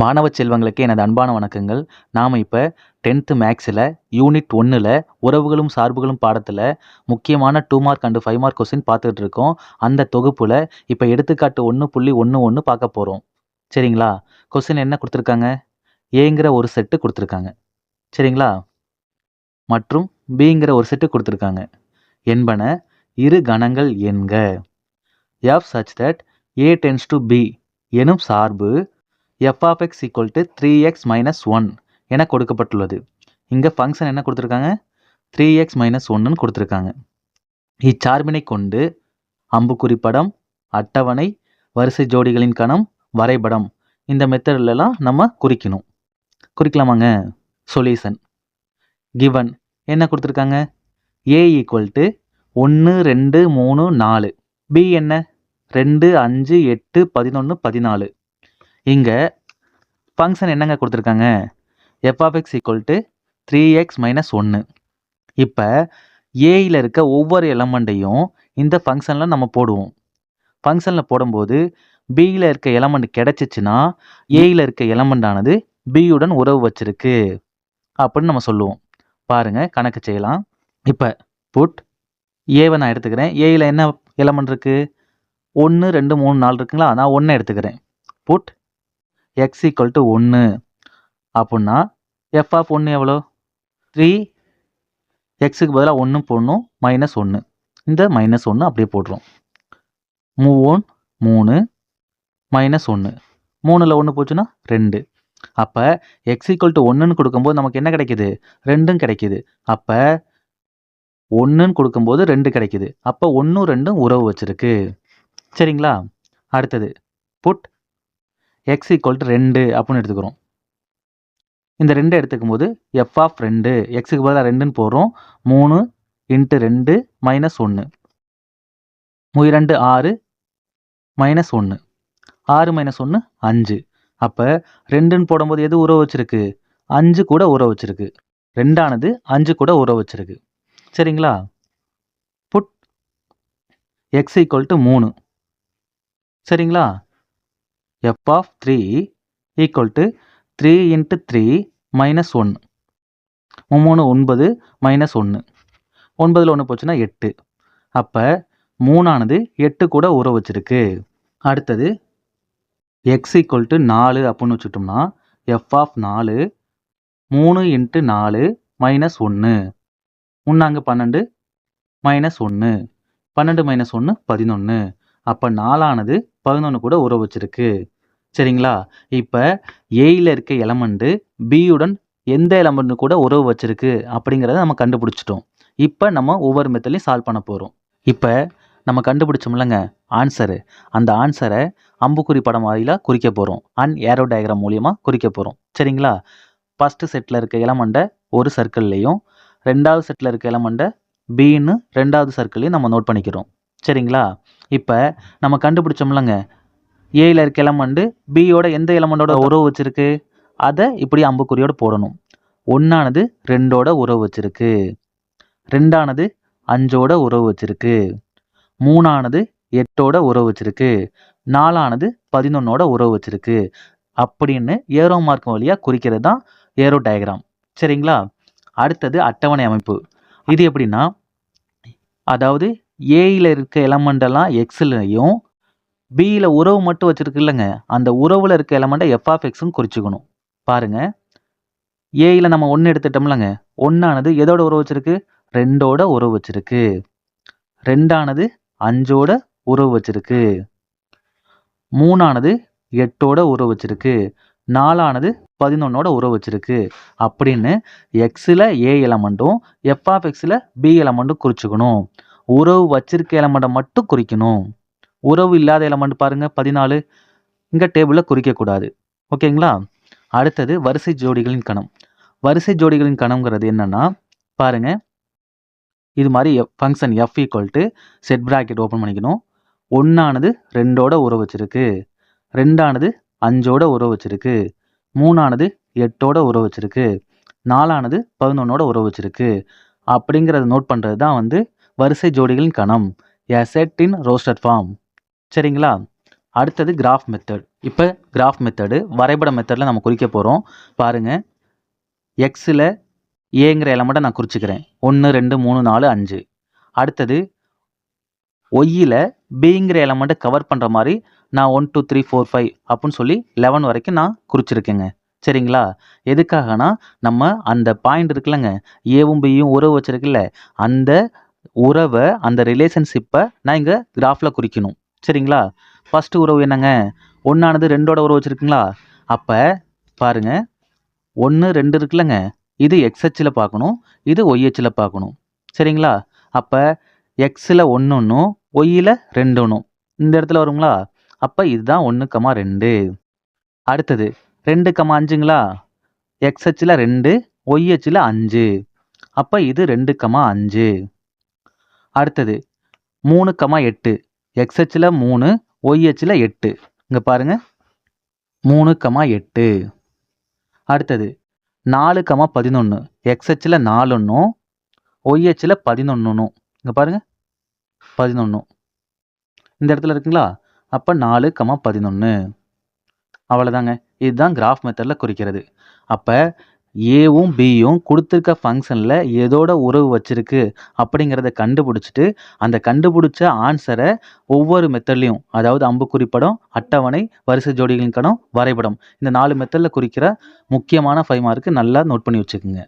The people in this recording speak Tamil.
மாணவ செல்வங்களுக்கு எனது அன்பான வணக்கங்கள். நாம் இப்போ டென்த்து மேக்ஸில் யூனிட் ஒன்றில் உறவுகளும் சார்புகளும் பாடத்தில் முக்கியமான two mark and five mark question பார்த்துட்டு இருக்கோம். அந்த தொகுப்பில் இப்போ எடுத்துக்காட்டு ஒன்று புள்ளி ஒன்று ஒன்று பார்க்க போகிறோம் சரிங்களா? கொஸ்டின் என்ன கொடுத்துருக்காங்க? ஏங்கிற ஒரு செட்டு கொடுத்துருக்காங்க. சரிங்களா? மற்றும் பிங்கிற ஒரு செட்டு கொடுத்துருக்காங்க. என்பன இரு கணங்கள் என்க. F such that A tends to B எனும் சார்பு F of X equal to three X minus one என கொடுக்கப்பட்டுள்ளது. இங்கே ஃபங்க்ஷன் என்ன கொடுத்துருக்காங்க? த்ரீ எக்ஸ் மைனஸ் ஒன்றுன்னு கொடுத்துருக்காங்க. இச்சார்பினை கொண்டு அம்புக்குறி படம் அட்டவணை வரிசை ஜோடிகளின் கணம் வரைபடம் இந்த மெத்தட்லலாம் நம்ம குறிக்கணும். குறிக்கலாமாங்க? சொல்யூஷன் கிவன் என்ன கொடுத்துருக்காங்க? ஏ ஈக்குவல் டு ஒன்று ரெண்டு மூணு நாலு. பி என்ன? ரெண்டு அஞ்சு எட்டு பதினொன்று பதினாலு. இங்கே ஃபங்க்ஷன் என்னங்க கொடுத்துருக்காங்க? F equal to three X minus ஒன்று இப்போ ஏயில் இருக்க ஒவ்வொரு எலமெண்ட்டையும் இந்த ஃபங்க்ஷனில் நம்ம போடுவோம். ஃபங்க்ஷனில் போடும்போது பியில் இருக்க எலமெண்ட் கிடச்சிச்சின்னா ஏயில் இருக்க எலமெண்டானது பியுடன் உறவு வச்சிருக்கு. அப்படின்னு நம்ம சொல்லுவோம். பாருங்கள் கணக்கு செய்யலாம். இப்போ புட் ஏவை நான் எடுத்துக்கிறேன். ஏயில் என்ன எலமெண்ட் இருக்குது ஒன்று ரெண்டு மூணு நாலு இருக்குங்களா? நான் ஒன்றை எடுத்துக்கிறேன். புட் எக்ஸ் ஈக்குவல் டு ஒன்று அப்புடின்னா எஃப் ஆஃப் ஒன்று எவ்வளோ? த்ரீ எக்ஸுக்கு பதிலாக ஒன்று போடணும். மைனஸ் ஒன்று இந்த மைனஸ் ஒன்று அப்படியே போடுறோம் மூவ் ஒன் மூணு. மைனஸ் ஒன்று மூணில் ஒன்று போச்சுன்னா ரெண்டு. அப்போ எக்ஸ் ஈக்குவல் டு ஒன்றுன்னு கொடுக்கும்போது நமக்கு என்ன கிடைக்கிது? ரெண்டும் கிடைக்கிது. அப்போ ஒன்றுன்னு கொடுக்கும்போது ரெண்டு கிடைக்குது. அப்போ ஒன்றும் ரெண்டும் உறவு வச்சுருக்கு. சரிங்களா? அடுத்தது. புட் எக்ஸ் ஈக்குவல் டு ரெண்டு அப்படின்னு எடுத்துக்கிறோம். இந்த ரெண்டு எடுத்துக்கும் போது எஃப் ஆஃப் ரெண்டு எக்ஸுக்கு பதிலாக ரெண்டுன்னு போடுறோம். மூணு இன்ட்டு ரெண்டு மைனஸ் ஒன்று ரெண்டு ஆறு மைனஸ் ஒன்று ஆறு மைனஸ் ஒன்று அஞ்சு. அப்போ ரெண்டுன்னு போடும்போது எது உறவு வச்சிருக்கு? அஞ்சு கூட உறவு வச்சிருக்கு. ரெண்டானது அஞ்சு கூட உறவு வச்சிருக்கு. சரிங்களா? புட் எக்ஸ் ஈக்குவல் டு மூணு. சரிங்களா? F of three equal to three into three minus ஒன்று மூணு ஒன்பது மைனஸ் ஒன்று ஒன்பதில் ஒன்று போச்சுன்னா எட்டு. அப்போ மூணானது எட்டு கூட உறவு வச்சிருக்கு. அடுத்தது எக்ஸ் ஈக்குவல் டு நாலு அப்படின்னு வச்சுட்டோம்னா எஃப் ஆஃப் நாலு மூணு இன்ட்டு நாலு மைனஸ் ஒன்று முன்னாங்க பன்னெண்டு மைனஸ் ஒன்று பன்னெண்டு மைனஸ் ஒன்று பதினொன்று அப்போ நாலானது பதினொன்று கூட உறவு வச்சிருக்கு. சரிங்களா? இப்போ ஏயில் இருக்க எலமெண்ட்டு பியுடன் எந்த எலமெண்ட்டு கூட உறவு வச்சிருக்கு அப்படிங்கிறத நம்ம கண்டுபிடிச்சிட்டோம். இப்போ நம்ம ஒவ்வொரு மெத்தட்லையும் சால்வ் பண்ண போகிறோம் இப்போ நம்ம கண்டுபிடிச்சோம்லங்க ஆன்சரு அந்த ஆன்சரை அம்புக்குறி படம் வாயிலாக குறிக்க போகிறோம் அண்ட் ஏரோ டயக்ராம் மூலியமாக குறிக்க போகிறோம் சரிங்களா? ஃபஸ்ட்டு செட்டில் இருக்க எலமெண்ட்டை ஒரு சர்க்கிள்லேயும் ரெண்டாவது செட்டில் இருக்க எலமெண்ட்டை பின்னு ரெண்டாவது சர்க்கிளையும் நம்ம நோட் பண்ணிக்கிறோம். சரிங்களா? இப்போ நம்ம கண்டுபிடிச்சோம்லங்க. ஏயில் இருக்க எலமெண்ட்டு பியோட எந்த எலமெண்டோட உறவு வச்சிருக்கு? அதை இப்படி அம்புக்குறியோட போடணும். ஒன்றானது ரெண்டோட உறவு வச்சிருக்கு. ரெண்டானது அஞ்சோட உறவு வச்சிருக்கு. மூணானது எட்டோட உறவு வச்சிருக்கு. நாலானது பதினொன்னோட உறவு வச்சிருக்கு. அப்படின்னு ஏரோ மார்க் வழியாக குறிக்கிறது தான் ஏரோ டயக்ராம். சரிங்களா? அடுத்தது அட்டவணை அமைப்பு. இது எப்படின்னா அதாவது ஏயில் இருக்க எலமெண்டெல்லாம் எக்ஸ்லையும் பியில் உறவு மட்டும் வச்சுருக்கு இல்லைங்க. அந்த உறவில் இருக்க எலமெண்ட்டை எஃப் எக்ஸும் குறிச்சிக்கணும். பாருங்கள் ஏயில் நம்ம ஒன்று எடுத்துட்டோம்லங்க. ஒன்றானது எதோட உறவு வச்சுருக்கு? ரெண்டோட உறவு வச்சுருக்கு. ரெண்டானது அஞ்சோட உறவு வச்சுருக்கு. மூணானது எட்டோட உறவு வச்சுருக்கு. நாலானது பதினொன்னோட உறவு வச்சுருக்கு. அப்படின்னு எக்ஸில் ஏ எலமெண்ட்டும் எஃப்ஆஃப் எக்ஸில் பி எலமெண்ட்டும் குறிச்சுக்கணும். உறவு வச்சிருக்க எலமெண்ட்டை மட்டும் குறிக்கணும். உறவு இல்லாத எலமெண்ட் பாருங்க பதினாலு. இங்கே டேபிளில் குறிக்கக்கூடாது ஓகேங்களா அடுத்தது வரிசை ஜோடிகளின் கணம். வரிசை ஜோடிகளின் கணம்ங்கிறது என்னன்னா பாருங்க. இது மாதிரி F function F equal to set bracket open பண்ணிக்கணும். ஒன்றானது ரெண்டோட உறவு வச்சிருக்கு. ரெண்டானது அஞ்சோட உறவு வச்சிருக்கு. மூணானது எட்டோட உறவு வச்சிருக்கு. நாலானது பதினொன்னோட உறவு வச்சிருக்கு. அப்படிங்கிறத நோட் பண்ணுறது தான் வந்து வரிசை ஜோடிகளின் கணம் a set in roster form சரிங்களா? அடுத்தது கிராஃப் மெத்தட் இப்போ கிராஃப் மெத்தடு வரைபட மெத்தடில் நம்ம குறிக்க போகிறோம் பாருங்கள் எக்ஸில் ஏங்கிற எலமெண்ட்டை நான் குறிச்சிக்கிறேன். ஒன்று ரெண்டு மூணு நாலு அஞ்சு. அடுத்தது ஒய்யில் பிங்கிற எலமெண்ட்டை கவர் பண்ணுற மாதிரி நான் one two three four five அப்படின்னு சொல்லி லெவன் வரைக்கும் நான் குறிச்சிருக்கேங்க. சரிங்களா? எதுக்காகனா நம்ம அந்த பாயிண்ட் இருக்குல்லங்க. ஏவும் பியும் உறவு வச்சுருக்குல்ல. அந்த உறவை அந்த ரிலேஷன்ஷிப்பை நான் இங்கே கிராஃபில் குறிக்கணும். சரிங்களா? ஃபஸ்ட்டு உறவு என்னங்க? ஒன்றானது ரெண்டோட உறவு வச்சுருக்குங்களா? அப்போ பாருங்க. ஒன்று ரெண்டு இருக்குல்லங்க. இது எக்ஸ்ஹெச்சில் பார்க்கணும். இது ஒய்ஹெச்சில் பார்க்கணும். சரிங்களா? அப்போ எக்ஸில் ஒன்றுன்னும் ஒய்யில் ரெண்டுன்னும். இந்த இடத்துல வருங்களா? அப்போ இதுதான் ஒன்று கமா ரெண்டு. அடுத்தது ரெண்டு கமா அஞ்சுங்களா? எக்ஸ்ஹெச்சில் ரெண்டு ஒய்ஹெச்சில் அஞ்சு. அப்போ இது ரெண்டு கமா அஞ்சு. அடுத்தது மூணு கமா எட்டு. எக்ஸ்ஹெச்சில் மூணு ஒய்ஹெச்சில் எட்டு. இங்கே பாருங்க. மூணு கமா எட்டு. அடுத்தது நாலு கமா பதினொன்று எக்ஸ்ஹெச்சில் நாலுன்னும் ஒய்ஹெச்சில் பதினொன்றுனும் இங்கே பாருங்க. பதினொன்று இந்த இடத்துல இருக்குங்களா? அப்போ நாலு கமா பதினொன்று அவ்வளோதாங்க இதுதான் கிராஃப் மெத்தடில் குறிக்கிறது. அப்போ ஏவும் பியும் கொடுத்துருக்க ஃபங்க்ஷனில் எதோட உறவு வச்சுருக்கு அப்படிங்கிறத கண்டுபிடிச்சிட்டு அந்த கண்டுபிடிச்ச ஆன்சரை ஒவ்வொரு மெத்தட்லையும் அதாவது அம்புக்குறி படம் அட்டவணை வரிசை ஜோடிகளின் கணம் வரைபடம் இந்த நாலு மெத்தடில் குறிக்கிற முக்கியமான ஃபைவ் மார்க்கு நல்லா நோட் பண்ணி வச்சுக்கோங்க.